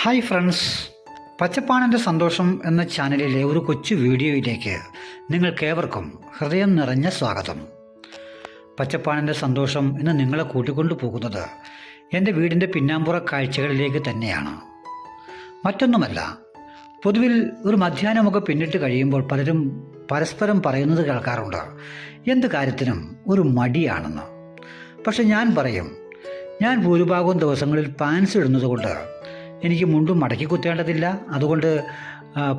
Hi friends പച്ചപ്പാണന്റെ സന്തോഷം എന്ന ചാനലിലെ ഒരു കൊച്ചു വീഡിയോയിലേക്ക് നിങ്ങൾക്കേവർക്കും ഹൃദയം നിറഞ്ഞ സ്വാഗതം. പച്ചപ്പാണന്റെ സന്തോഷം ഇന്ന് നിങ്ങളെ കൂട്ടിക്കൊണ്ടു പോകുന്നത് എന്റെ വീടിന്റെ പിന്നാമ്പുറ കാഴ്ചകളിലേക്ക് തന്നെയാണ്. മറ്റൊന്നുമല്ല പൊതുവിൽ ഒരു മധ്യാഹ്നമൊക്കെ പിന്നിട്ട് കഴിയുമ്പോൾ പലരും പരസ്പരം പറയുന്നത് കേൾക്കാറുണ്ട് എന്ത് കാര്യത്തിനും ഒരു മടിയാണെന്ന്. പക്ഷെ ഞാൻ പറയും ഞാൻ ഭൂരിഭാഗം ദിവസങ്ങളിൽ പാൻസ് ഇടുന്നത് കൊണ്ട് എനിക്ക് മുണ്ടും മടക്കി കുത്തേണ്ടതില്ല. അതുകൊണ്ട്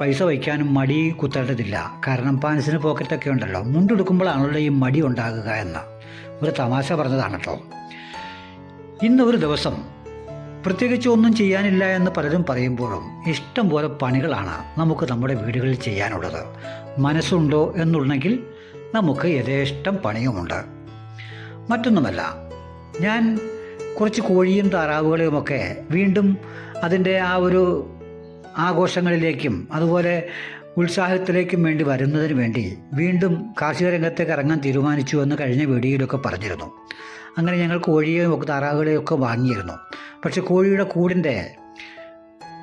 പൈസ വയ്ക്കാനും മടി കുത്തേണ്ടതില്ല. കാരണം പാൻസിന് പോക്കറ്റൊക്കെ ഉണ്ടല്ലോ. മുണ്ടെടുക്കുമ്പോഴാണല്ലോ ഈ മടി ഉണ്ടാകുക എന്ന്. ഒരു തമാശ പറഞ്ഞതാണ് കേട്ടോ ഇന്ന് ഒരു ദിവസം പ്രത്യേകിച്ച് ഒന്നും ചെയ്യാനില്ല എന്ന് പലരും പറയുമ്പോഴും ഇഷ്ടം പോലെ പണികളാണ് നമുക്ക് നമ്മുടെ വീടുകളിൽ ചെയ്യാനുള്ളത്. മനസ്സുണ്ടോ എന്നുണ്ടെങ്കിൽ നമുക്ക് യഥേഷ്ടം പണിയുമുണ്ട്. മറ്റൊന്നുമല്ല ഞാൻ കുറച്ച് കോഴിയും താറാവുകളെയുമൊക്കെ വീണ്ടും അതിന്റെ ആ ഒരു ആഘോഷങ്ങളിലേക്കും അതുപോലെ ഉത്സാഹത്തിലേക്കും വേണ്ടി വരുന്നതിന് വേണ്ടി വീണ്ടും കാർഷിക രംഗത്തേക്ക് ഇറങ്ങാൻ തീരുമാനിച്ചു എന്ന് കഴിഞ്ഞ വീഡിയോയിലൊക്കെ പറഞ്ഞിരുന്നു. അങ്ങനെ ഞങ്ങൾ കോഴിയെയും ഒക്കെ താറാവുകളെയും ഒക്കെ വാങ്ങിയിരുന്നു. പക്ഷെ കോഴിയുടെ കൂടിന്റെ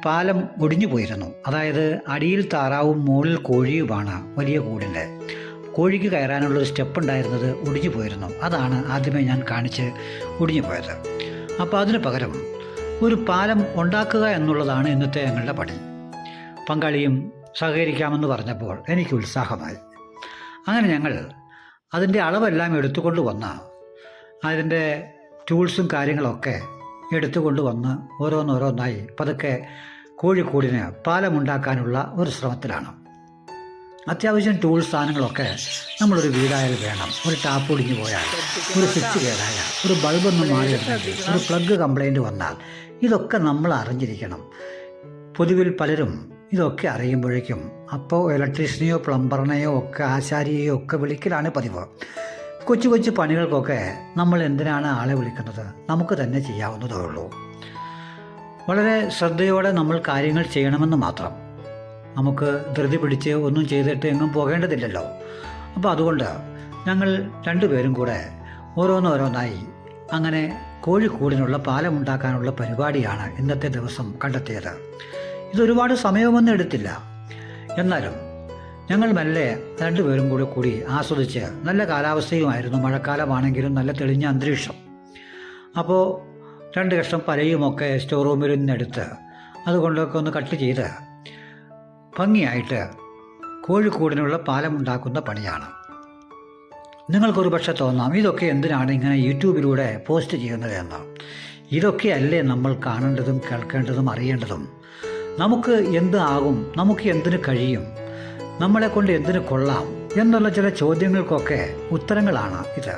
പാലം ഒടിഞ്ഞു പോയിരുന്നു. അതായത് അടിയിൽ താറാവും മുകളിൽ കോഴിയുമാണ് വലിയ കൂടിന്റെ. കോഴിക്ക് കയറാനുള്ള ഒരു സ്റ്റെപ്പ് ഉണ്ടായിരുന്നത് ഒടിഞ്ഞു പോയിരുന്നു. അതാണ് ആദ്യമേ ഞാൻ കാണിച്ച് ഒടിഞ്ഞു പോയത്. അപ്പോൾ അതിന് പകരം ഒരു പാലം ഉണ്ടാക്കുക എന്നുള്ളതാണ് ഇന്നത്തെ ഞങ്ങളുടെ പണി പങ്കാളിയും സഹകരിക്കാമെന്ന് പറഞ്ഞപ്പോൾ എനിക്ക് ഉത്സാഹമായി. അങ്ങനെ ഞങ്ങൾ അതിന്റെ അളവെല്ലാം എടുത്തുകൊണ്ട് വന്ന അതിന്റെ ടൂൾസും കാര്യങ്ങളൊക്കെ എടുത്തുകൊണ്ട് വന്ന് ഓരോന്നോരോന്നായി പതുക്കെ കോഴിക്കൂടിന് പാലമുണ്ടാക്കാനുള്ള ഒരു ശ്രമത്തിലാണ്. അത്യാവശ്യം ടൂൾ സാധനങ്ങളൊക്കെ നമ്മളൊരു വീടായാലും വേണം. ഒരു ടാപ്പ് ഒടിഞ്ഞു പോയാൽ ഒരു സ്വിച്ച് കേടായാൽ ഒരു ബൾബൊന്നും മാറിയിട്ടുണ്ടെങ്കിൽ ഒരു പ്ലഗ് കംപ്ലൈന്റ് വന്നാൽ ഇതൊക്കെ നമ്മൾ അറിഞ്ഞിരിക്കണം. പൊതുവിൽ പലരും ഇതൊക്കെ അറിയുമ്പോഴേക്കും അപ്പോൾ ഇലക്ട്രീഷ്യനെയോ പ്ലംബറിനെയോ ഒക്കെ ആശാരിയെയോ ഒക്കെ വിളിക്കലാണ് പതിവ്. കൊച്ചു കൊച്ചു പണികൾക്കൊക്കെ നമ്മൾ എന്തിനാണ് ആളെ വിളിക്കുന്നത്? നമുക്ക് തന്നെ ചെയ്യാവുന്നതേ ഉള്ളൂ. വളരെ ശ്രദ്ധയോടെ നമ്മൾ കാര്യങ്ങൾ ചെയ്യണമെന്ന് മാത്രം. നമുക്ക് ധൃതി പിടിച്ച് ഒന്നും ചെയ്തിട്ട് എങ്ങും പോകേണ്ടതില്ലല്ലോ. അപ്പോൾ അതുകൊണ്ട് ഞങ്ങൾ രണ്ടുപേരും കൂടെ ഓരോന്നോരോന്നായി അങ്ങനെ കോഴിക്കൂടിനുള്ള പാലമുണ്ടാക്കാനുള്ള പരിപാടിയാണ് ഇന്നത്തെ ദിവസം കണ്ടെത്തിയത്. ഇതൊരുപാട് സമയമൊന്നും എടുത്തില്ല. എന്നാലും ഞങ്ങൾ മെല്ലെ രണ്ടുപേരും കൂടെ കൂടി ആസ്വദിച്ച് നല്ല കാലാവസ്ഥയുമായിരുന്നു. മഴക്കാലമാണെങ്കിലും നല്ല തെളിഞ്ഞ അന്തരീക്ഷം. അപ്പോൾ രണ്ട് കഷ്ണം പലയുമൊക്കെ സ്റ്റോർ റൂമിൽ നിന്നെടുത്ത് അതുകൊണ്ടൊക്കെ ഒന്ന് കട്ട് ചെയ്ത് ഭംഗിയായിട്ട് കോഴിക്കൂടിനുള്ള പാലമുണ്ടാക്കുന്ന പണിയാണ്. നിങ്ങൾക്കൊരു പക്ഷെ തോന്നാം ഇതൊക്കെ എന്തിനാണ് ഇങ്ങനെ യൂട്യൂബിലൂടെ പോസ്റ്റ് ചെയ്യുന്നത് എന്ന്. ഇതൊക്കെയല്ലേ നമ്മൾ കാണേണ്ടതും കേൾക്കേണ്ടതും അറിയേണ്ടതും. നമുക്ക് എന്ത് ആകും നമുക്ക് എന്തിനു കഴിയും നമ്മളെ കൊണ്ട് എന്തിനു കൊള്ളാം എന്നുള്ള ചില ചോദ്യങ്ങൾക്കൊക്കെ ഉത്തരങ്ങളാണ് ഇത്.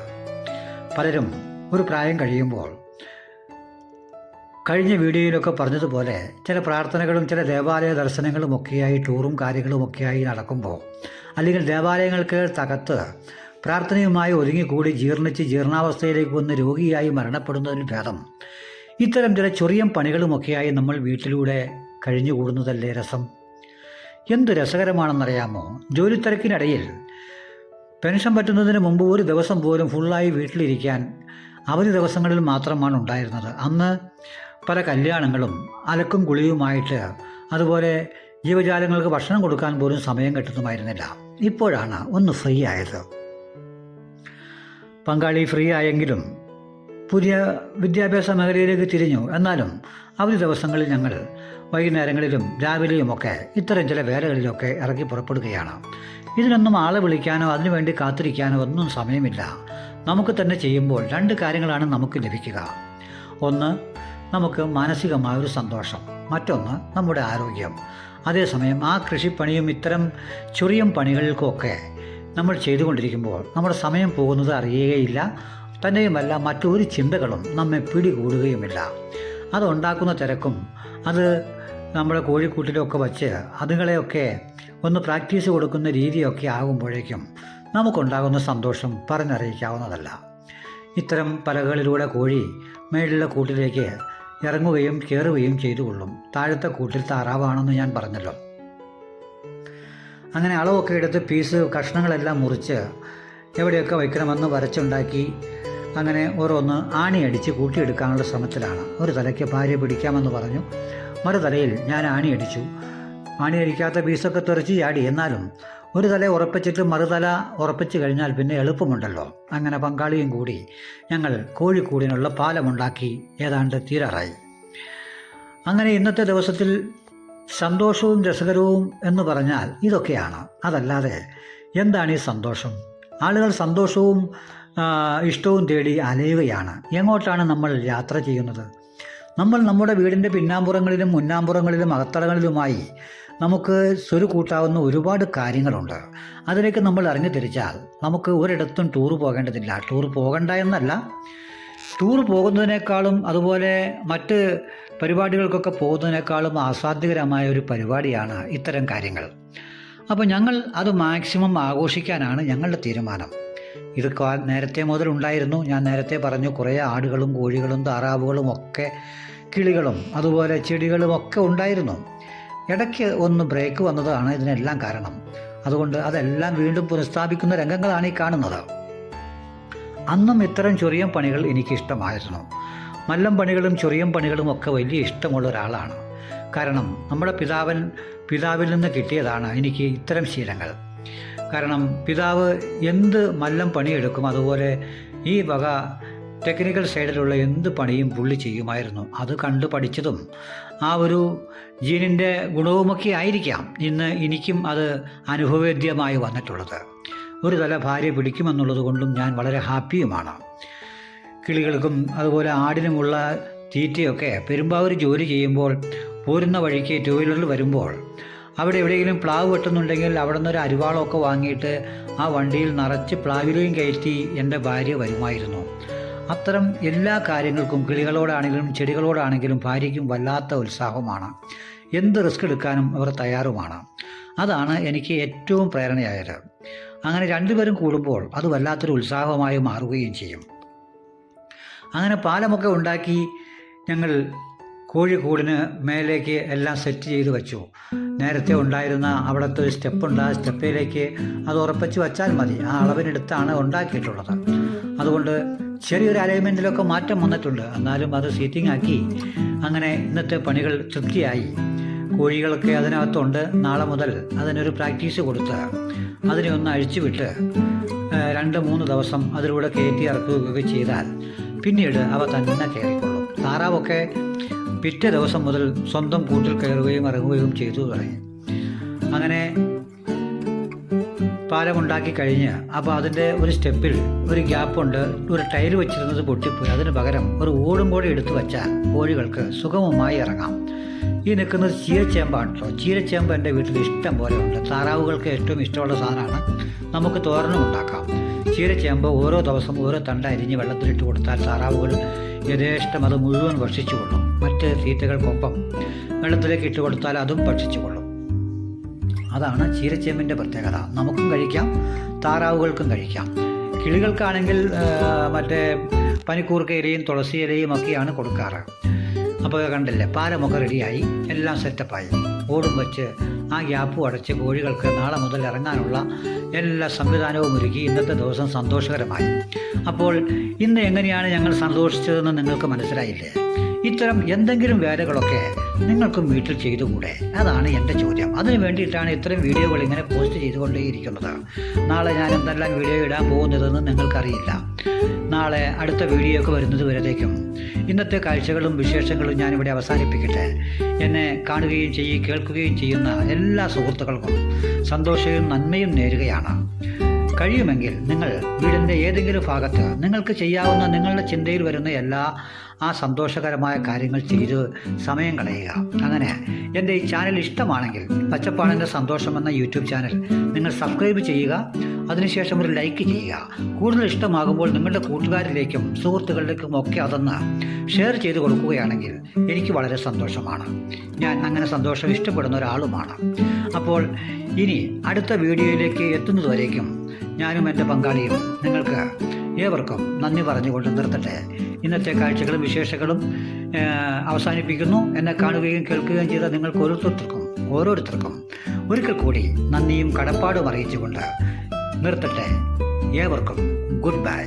പലരും ഒരു പ്രായം കഴിയുമ്പോൾ കഴിഞ്ഞ വീഡിയോയിലൊക്കെ പറഞ്ഞതുപോലെ ചില പ്രാർത്ഥനകളും ചില ദേവാലയ ദർശനങ്ങളും ഒക്കെയായി ടൂറും കാര്യങ്ങളും ഒക്കെയായി നടക്കുമ്പോൾ അല്ലെങ്കിൽ ദേവാലയങ്ങൾക്ക് തകത്ത് പ്രാർത്ഥനയുമായി ഒതുങ്ങിക്കൂടി ജീർണിച്ച് ജീർണാവസ്ഥയിലേക്ക് വന്ന് രോഗിയായി മരണപ്പെടുന്നതിന് ഭേദം. ഇത്തരം ചില ചെറിയ പണികളുമൊക്കെയായി നമ്മൾ വീട്ടിലൂടെ കഴിഞ്ഞുകൂടുന്നതല്ലേ രസം? എന്ത് രസകരമാണെന്നറിയാമോ? ജോലിത്തിരക്കിനിടയിൽ പെൻഷൻ പറ്റുന്നതിന് മുമ്പ് ഒരു ദിവസം പോലും ഫുള്ളായി വീട്ടിലിരിക്കാൻ അവധി ദിവസങ്ങളിൽ മാത്രമാണ് ഉണ്ടായിരുന്നത്. അന്ന് പല കല്യാണങ്ങളും അലക്കും കുളിയുമായിട്ട് അതുപോലെ ജീവജാലങ്ങൾക്ക് ഭക്ഷണം കൊടുക്കാൻ പോലും സമയം കിട്ടുന്നുമായിരുന്നില്ല. ഇപ്പോഴാണ് ഒന്ന് ഫ്രീ ആയത്. പങ്കാളി ഫ്രീ ആയെങ്കിലും പുതിയ വിദ്യാഭ്യാസ മേഖലയിലേക്ക് തിരിഞ്ഞു. എന്നാലും അവധി ദിവസങ്ങളിൽ ഞങ്ങൾ വൈകുന്നേരങ്ങളിലും രാവിലെയുമൊക്കെ ഇത്തരം ചില വേലകളിലൊക്കെ ഇറങ്ങി പുറപ്പെടുകയാണ്. ഇതിനൊന്നും ആളെ വിളിക്കാനോ അതിനുവേണ്ടി കാത്തിരിക്കാനോ ഒന്നും സമയമില്ല. നമുക്ക് തന്നെ ചെയ്യുമ്പോൾ രണ്ട് കാര്യങ്ങളാണ് നമുക്ക് ലഭിക്കുക. ഒന്ന് നമുക്ക് മാനസികമായൊരു സന്തോഷം മറ്റൊന്ന് നമ്മുടെ ആരോഗ്യം. അതേസമയം ആ കൃഷിപ്പണിയും ഇത്തരം ചെറിയ പണികൾക്കൊക്കെ നമ്മൾ ചെയ്തുകൊണ്ടിരിക്കുമ്പോൾ നമ്മുടെ സമയം പോകുന്നത് അറിയുകയില്ല തന്നെയുമല്ല മറ്റൊരു ചിന്തകളും നമ്മെ പിടികൂടുകയുമില്ല. അതുണ്ടാക്കുന്ന തിരക്കും അത് നമ്മുടെ കോഴിക്കൂട്ടിലൊക്കെ വച്ച് അതുങ്ങളെയൊക്കെ ഒന്ന് പ്രാക്ടീസ് കൊടുക്കുന്ന രീതിയൊക്കെ ആകുമ്പോഴേക്കും നമുക്കുണ്ടാകുന്ന സന്തോഷം പറഞ്ഞറിയിക്കാവുന്നതല്ല. ഇത്തരം പലകളിലൂടെ കോഴി മേളിലെ കൂട്ടിലേക്ക് ഇറങ്ങുകയും കയറുകയും ചെയ്തുകൊള്ളും. താഴത്തെ കൂട്ടിൽ താറാവാണെന്ന് ഞാൻ പറഞ്ഞല്ലോ. അങ്ങനെ അളവൊക്കെ എടുത്ത് പീസ് കഷ്ണങ്ങളെല്ലാം മുറിച്ച് എവിടെയൊക്കെ വയ്ക്കണമെന്ന് വരച്ചുണ്ടാക്കി അങ്ങനെ ഓരോന്ന് ആണിയടിച്ച് കൂട്ടിയെടുക്കാനുള്ള ശ്രമത്തിലാണ്. ഒരു തലയ്ക്ക് ഭാര്യ പിടിക്കാമെന്ന് പറഞ്ഞു. മറുതലയിൽ ഞാൻ ആണിയടിച്ചു. ആണിയടിക്കാത്ത പീസൊക്കെ തെറിച്ച് ചാടി. എന്നാലും ഒരു തല ഉറപ്പിച്ചിട്ട് മറുതല ഉറപ്പിച്ചു കഴിഞ്ഞാൽ പിന്നെ എളുപ്പമുണ്ടല്ലോ. അങ്ങനെ പങ്കാളിയും കൂടി ഞങ്ങൾ കോഴിക്കൂടിനുള്ള പാലമുണ്ടാക്കി ഏതാണ്ട് തീരാറായി. അങ്ങനെ ഇന്നത്തെ ദിവസത്തിൽ സന്തോഷവും രസകരവും എന്ന് പറഞ്ഞാൽ ഇതൊക്കെയാണ്. അതല്ലാതെ എന്താണ് ഈ സന്തോഷം? ആളുകൾ സന്തോഷവും ഇഷ്ടവും തേടി അലയുകയാണ്. എങ്ങോട്ടാണ് നമ്മൾ യാത്ര ചെയ്യുന്നത്? നമ്മൾ നമ്മുടെ വീടിന്റെ പിന്നാമ്പുറങ്ങളിലും മുന്നാമ്പുറങ്ങളിലും അകത്തളങ്ങളിലുമായി നമുക്ക് സ്വരു കൂട്ടാവുന്ന ഒരുപാട് കാര്യങ്ങളുണ്ട്. അതിലേക്ക് നമ്മൾ അറിഞ്ഞു തിരിച്ചാൽ നമുക്ക് ഒരിടത്തും ടൂർ പോകേണ്ടതില്ല. ടൂർ പോകണ്ട എന്നല്ല. ടൂർ പോകുന്നതിനേക്കാളും അതുപോലെ മറ്റ് പരിപാടികൾക്കൊക്കെ പോകുന്നതിനേക്കാളും ആസ്വാദ്യകരമായ ഒരു പരിപാടിയാണ് ഇത്തരം കാര്യങ്ങൾ. അപ്പോൾ ഞങ്ങൾ അത് മാക്സിമം ആഘോഷിക്കാനാണ് ഞങ്ങളുടെ തീരുമാനം. ഇത് നേരത്തെ മുതൽ ഉണ്ടായിരുന്നു. ഞാൻ നേരത്തെ പറഞ്ഞു കുറേ ആടുകളും കോഴികളും താറാവുകളും ഒക്കെ കിളികളും അതുപോലെ ചെടികളും ഒക്കെ ഉണ്ടായിരുന്നു. ഇടയ്ക്ക് ഒന്ന് ബ്രേക്ക് വന്നതാണ് ഇതിനെല്ലാം കാരണം. അതുകൊണ്ട് അതെല്ലാം വീണ്ടും പുനഃസ്ഥാപിക്കുന്ന രംഗങ്ങളാണ് ഈ കാണുന്നത്. അന്നും ഇത്തരം ചെറിയ പണികൾ എനിക്കിഷ്ടമായിരുന്നു. മല്ലം പണികളും ചെറിയ പണികളും ഒക്കെ വലിയ ഇഷ്ടമുള്ള ഒരാളാണ്. കാരണം നമ്മുടെ പിതാവൻ പിതാവിൽ നിന്ന് കിട്ടിയതാണ് എനിക്ക് ഇത്തരം ശീലങ്ങൾ. കാരണം പിതാവ് എന്ത് മല്ലം പണിയെടുക്കും അതുപോലെ ഈ വക ടെക്നിക്കൽ സൈഡിലുള്ള എന്ത് പണിയും പുള്ളി ചെയ്യുമായിരുന്നു. അത് കണ്ടു പഠിച്ചതും ആ ഒരു ജീനിന്റെ ഗുണവുമൊക്കെ ആയിരിക്കാം ഇന്ന് എനിക്കും അത് അനുഭവവേദ്യമായി വന്നിട്ടുള്ളത്. ഒരു തല ഭാര്യ പിടിക്കുമെന്നുള്ളത് കൊണ്ടും ഞാൻ വളരെ ഹാപ്പിയുമാണ്. കിളികൾക്കും അതുപോലെ ആടിനുമുള്ള തീറ്റയൊക്കെ പെരുമ്പാവൂർ ജോലി ചെയ്യുമ്പോൾ പോരുന്ന വഴിക്ക് ടൂ വീലറിൽ വരുമ്പോൾ അവിടെ എവിടെയെങ്കിലും പ്ലാവ് വെട്ടുന്നുണ്ടെങ്കിൽ അവിടെ നിന്ന് ഒരു അരിവാളമൊക്കെ വാങ്ങിയിട്ട് ആ വണ്ടിയിൽ നിറച്ച് പ്ലാവിലേയും കയറ്റി എന്റെ ഭാര്യ വരുമായിരുന്നു. അത്തരം എല്ലാ കാര്യങ്ങൾക്കും കിളികളോടാണെങ്കിലും ചെടികളോടാണെങ്കിലും ഭാര്യയ്ക്കും വല്ലാത്ത ഉത്സാഹമാണ്. എന്ത് റിസ്ക് എടുക്കാനും അവർ തയ്യാറുമാണ്. അതാണ് എനിക്ക് ഏറ്റവും പ്രേരണയായത്. അങ്ങനെ രണ്ടുപേരും കൂടുമ്പോൾ അത് വല്ലാത്തൊരു ഉത്സാഹമായി മാറുകയും ചെയ്യും. അങ്ങനെ പാലമൊക്കെ ഉണ്ടാക്കി ഞങ്ങൾ കോഴിക്കൂടിന് മേലേക്ക് എല്ലാം സെറ്റ് ചെയ്ത് വെച്ചു. നേരത്തെ ഉണ്ടായിരുന്ന അവിടുത്തെ ഒരു സ്റ്റെപ്പുണ്ട് ആ സ്റ്റെപ്പിലേക്ക് അത് ഉറപ്പിച്ച് വച്ചാൽ മതി. ആ അളവിനെടുത്താണ് ഉണ്ടാക്കിയിട്ടുള്ളത്. അതുകൊണ്ട് ചെറിയൊരു അലൈൻമെന്റിലൊക്കെ മാറ്റം വന്നിട്ടുണ്ട്. എന്നാലും അത് സീറ്റിംഗ് ആക്കി അങ്ങനെ ഇന്നത്തെ പണികൾ തൃപ്തിയായി. കോഴികളൊക്കെ അതിനകത്തുണ്ട്. നാളെ മുതൽ അതിനൊരു പ്രാക്ടീസ് കൊടുത്ത് അതിനെ ഒന്ന് അഴിച്ചുവിട്ട് രണ്ട് മൂന്ന് ദിവസം അതിലൂടെ കയറ്റി ഇറക്കുകയൊക്കെ ചെയ്താൽ പിന്നീട് അവ തന്നെ കയറിക്കൊള്ളും. താറാവൊക്കെ പിറ്റേ ദിവസം മുതൽ സ്വന്തം കൂട്ടിൽ കയറുകയും ഇറങ്ങുകയും ചെയ്തു തുടങ്ങി. അങ്ങനെ പാലമുണ്ടാക്കി കഴിഞ്ഞ് അപ്പോൾ അതിന്റെ ഒരു സ്റ്റെപ്പിൽ ഒരു ഗ്യാപ്പുണ്ട്. ഒരു ടയർ വെച്ചിരുന്നത് പൊട്ടിപ്പോയി. അതിന് പകരം ഒരു ഓടും കൂടി എടുത്തു വച്ചാൽ കോഴികൾക്ക് സുഗമമായി ഇറങ്ങാം. ഈ നിൽക്കുന്നത് ചീരച്ചേമ്പാണ് കേട്ടോ ചീരച്ചേമ്പ് എന്റെ വീട്ടിൽ ഇഷ്ടം പോലെ ഉണ്ട്. താറാവുകൾക്ക് ഏറ്റവും ഇഷ്ടമുള്ള സാധനമാണ്. നമുക്ക് തോരനും ഉണ്ടാക്കാം. ചീരച്ചേമ്പ് ഓരോ ദിവസം ഓരോ തണ്ട അരിഞ്ഞ് വെള്ളത്തിലിട്ട് കൊടുത്താൽ താറാവുകൾ യഥേഷ്ടം അത് മുഴുവൻ ഭക്ഷിച്ചു കൊള്ളും. മറ്റ് തീറ്റകൾക്കൊപ്പം വെള്ളത്തിലേക്ക് ഇട്ട് കൊടുത്താൽ അതും ഭക്ഷിച്ചു കൊള്ളും. അതാണ് ചീരച്ചേമ്പിന്റെ പ്രത്യേകത. നമുക്കും കഴിക്കാം താറാവുകൾക്കും കഴിക്കാം. കിളികൾക്കാണെങ്കിൽ മറ്റേ പനിക്കൂർക്ക ഇലയും തുളസി ഇലയും ഒക്കെയാണ് കൊടുക്കാറ്. അപ്പോൾ കണ്ടില്ലേ പാലമൊക്കെ റെഡിയായി എല്ലാം സെറ്റപ്പായി. ഓടും വെച്ച് ആ ഗ്യാപ്പും അടച്ച് കോഴികൾക്ക് നാളെ മുതൽ ഇറങ്ങാനുള്ള എല്ലാ സംവിധാനവും ഒരുക്കി ഇന്നത്തെ ദിവസം സന്തോഷകരമായി. അപ്പോൾ ഇന്ന് എങ്ങനെയാണ് ഞങ്ങൾ സന്തോഷിച്ചതെന്ന് നിങ്ങൾക്ക് മനസ്സിലായില്ലേ? ഇത്തരം എന്തെങ്കിലും വേലകളൊക്കെ നിങ്ങൾക്കും വീട്ടിൽ ചെയ്തുകൂടെ? അതാണ് എന്റെ ചോദ്യം. അതിന് വേണ്ടിയിട്ടാണ് ഇത്തരം വീഡിയോകൾ ഇങ്ങനെ പോസ്റ്റ് ചെയ്തുകൊണ്ടേയിരിക്കുന്നത്. നാളെ ഞാൻ എന്തെല്ലാം വീഡിയോ ഇടാൻ പോകുന്നതെന്ന് നിങ്ങൾക്കറിയില്ല. നാളെ അടുത്ത വീഡിയോ ഒക്കെ വരുന്നത് വരത്തേക്കും ഇന്നത്തെ കാഴ്ചകളും വിശേഷങ്ങളും ഞാനിവിടെ അവസാനിപ്പിക്കട്ടെ. എന്നെ കാണുകയും ചെയ്യുകയും കേൾക്കുകയും ചെയ്യുന്ന എല്ലാ സുഹൃത്തുക്കൾക്കും സന്തോഷവും നന്മയും നേരുകയാണ്. കഴിയുമെങ്കിൽ നിങ്ങൾ വീടിന്റെ ഏതെങ്കിലും ഭാഗത്ത് നിങ്ങൾക്ക് ചെയ്യാവുന്ന നിങ്ങളുടെ ചിന്തയിൽ വരുന്ന എല്ലാ ആ സന്തോഷകരമായ കാര്യങ്ങൾ ചെയ്ത് സമയം കളയുക. അങ്ങനെ എന്റെ ഈ ചാനൽ ഇഷ്ടമാണെങ്കിൽ പച്ചപ്പാടിന്റെ സന്തോഷം എന്ന യൂട്യൂബ് ചാനൽ നിങ്ങൾ സബ്സ്ക്രൈബ് ചെയ്യുക. അതിനുശേഷം ഒരു ലൈക്ക് ചെയ്യുക. കൂടുതൽ ഇഷ്ടമാകുമ്പോൾ നിങ്ങളുടെ കൂട്ടുകാരിലേക്കും സുഹൃത്തുക്കളിലേക്കും ഒക്കെ അതൊന്ന് ഷെയർ ചെയ്ത് കൊടുക്കുകയാണെങ്കിൽ എനിക്ക് വളരെ സന്തോഷമാണ്. ഞാൻ അങ്ങനെ സന്തോഷം ഇഷ്ടപ്പെടുന്ന ഒരാളുമാണ്. അപ്പോൾ ഇനി അടുത്ത വീഡിയോയിലേക്ക് എത്തുന്നതുവരേക്കും ഞാനും എന്റെ പങ്കാളിയും നിങ്ങൾക്ക് ഏവർക്കും നന്ദി പറഞ്ഞുകൊണ്ട് നിർത്തട്ടെ. ഇന്നത്തെ കാഴ്ചകളും വിശേഷങ്ങളും അവസാനിപ്പിക്കുന്നു. എന്നെ കാണുകയും കേൾക്കുകയും ചെയ്ത നിങ്ങൾക്ക് ഓരോരുത്തർക്കും ഓരോരുത്തർക്കും ഒരിക്കൽ കൂടി നന്ദിയും കടപ്പാടും അറിയിച്ചുകൊണ്ട് നിർത്തട്ടെ. ഏവർക്കും ഗുഡ് ബൈ.